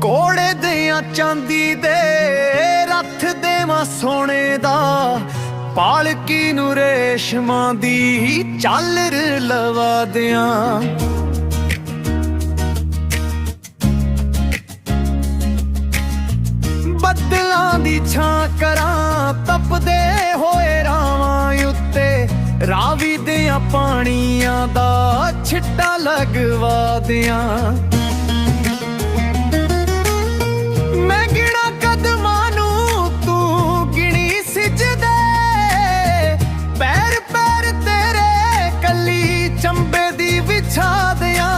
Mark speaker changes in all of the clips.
Speaker 1: ਕੋੜੇ ਦਿਆਂ ਚਾਂਦੀ ਦੇ ਰੱਥ ਦੇਵਾਂ ਸੋਨੇ ਦਾ, ਪਾਲਕੀ ਨੂੰ ਰੇਸ਼ਮਾਂ ਦੀ ਚਾਲਰ ਲਵਾ ਦਿਆਂ। ਬੱਦਲਾਂ ਦੀ ਛਾਂ ਕਰਾਂ, ਤਪਦੇ ਪਾਣੀਆਂ ਦਾ ਛਿੱਟਾ ਲਗਵਾ ਦਿਆਂ। ਮੈਂ ਗਿਣਾ ਕਦਮਾਂ ਨੂੰ ਤੂੰ ਗਿਣੀ ਸਿਜਦੇ ਪੈਰ ਪੈਰ ਤੇਰੇ ਕੱਲੀ ਚੰਬੇ ਦੀ ਵਿਛਾ ਦਿਆਂ।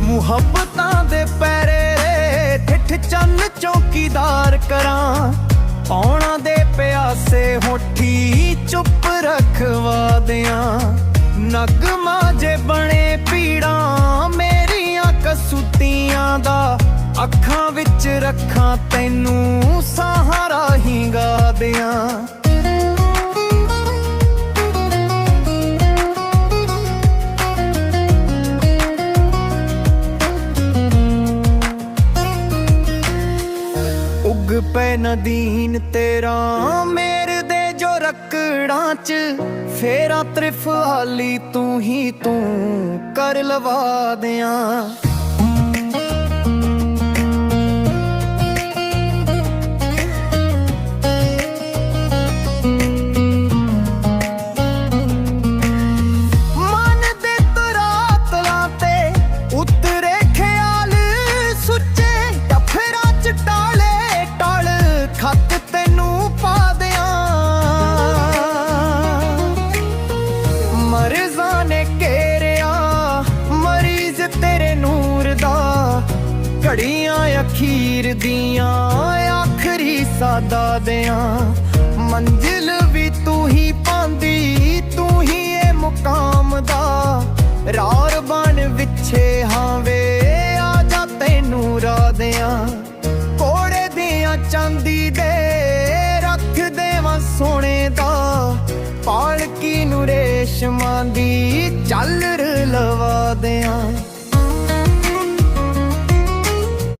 Speaker 1: ਮੁਹੱਬਤਾਂ ਦੇ ਪੈਰੇ ਠਿੱਠ ਚੰਨ ਚੌਕੀਦਾਰ ਕਰਾਂ। ਪੌਣਾ ਦੇ ਪਾਸੇ ਹੋਠੀ ਚੁੱਪ ਰਖਵਾ ਦਿਆਂ। ਨਗਮਾ ਜੇ ਬਣੇ ਪੀੜਾਂ ਮੇਰੀਆਂ ਕਸੂਤੀਆਂ ਦਾ। ਅੱਖਾਂ ਵਿੱਚ ਰੱਖਾਂ ਤੈਨੂੰ ਸਾਹ ਉੱਗ ਨਦੀਨ ਤੇਰਾ, ਮੇਰ ਦੇ ਜੋ ਰਕੜਾਂ ਚ। ਫੇਰਾ ਤ੍ਰਿਫ ਹਾਲੀ ਤੂੰ ਹੀ ਤੂੰ ਕਰ ਲਵਾ ਦਿਆਂ। ਘੜੀਆਂ ਅਖੀਰ ਦੀਆਂ, ਆਖਰੀ ਸਾਦਾ ਦਿਆਂ। ਮੰਜ਼ਿਲ ਵੀ ਤੂੰ ਹੀ ਪਾਉਂਦੀ, ਤੂੰ ਹੀ ਏ ਮੁਕਾਮ ਦਾ। ਰਾਰ ਬਣ ਵਿਛੇ ਹਾਵੇ ਆ ਜਾ ਤੈਨੂੰ ਰਾਦਿਆਂ ਕੋੜੇ ਦੀਆਂ ਚਾਂਦੀ ਦੇ, ਰੱਖ ਦੇਵਾਂ ਸੋਨੇ ਦਾ। ਪਾਲਕੀ ਨੂੰ ਰੇਸ਼ਮਾਂ ਦੀ ਚਾਲਰ ਲਵਾ ਦਿਆਂ।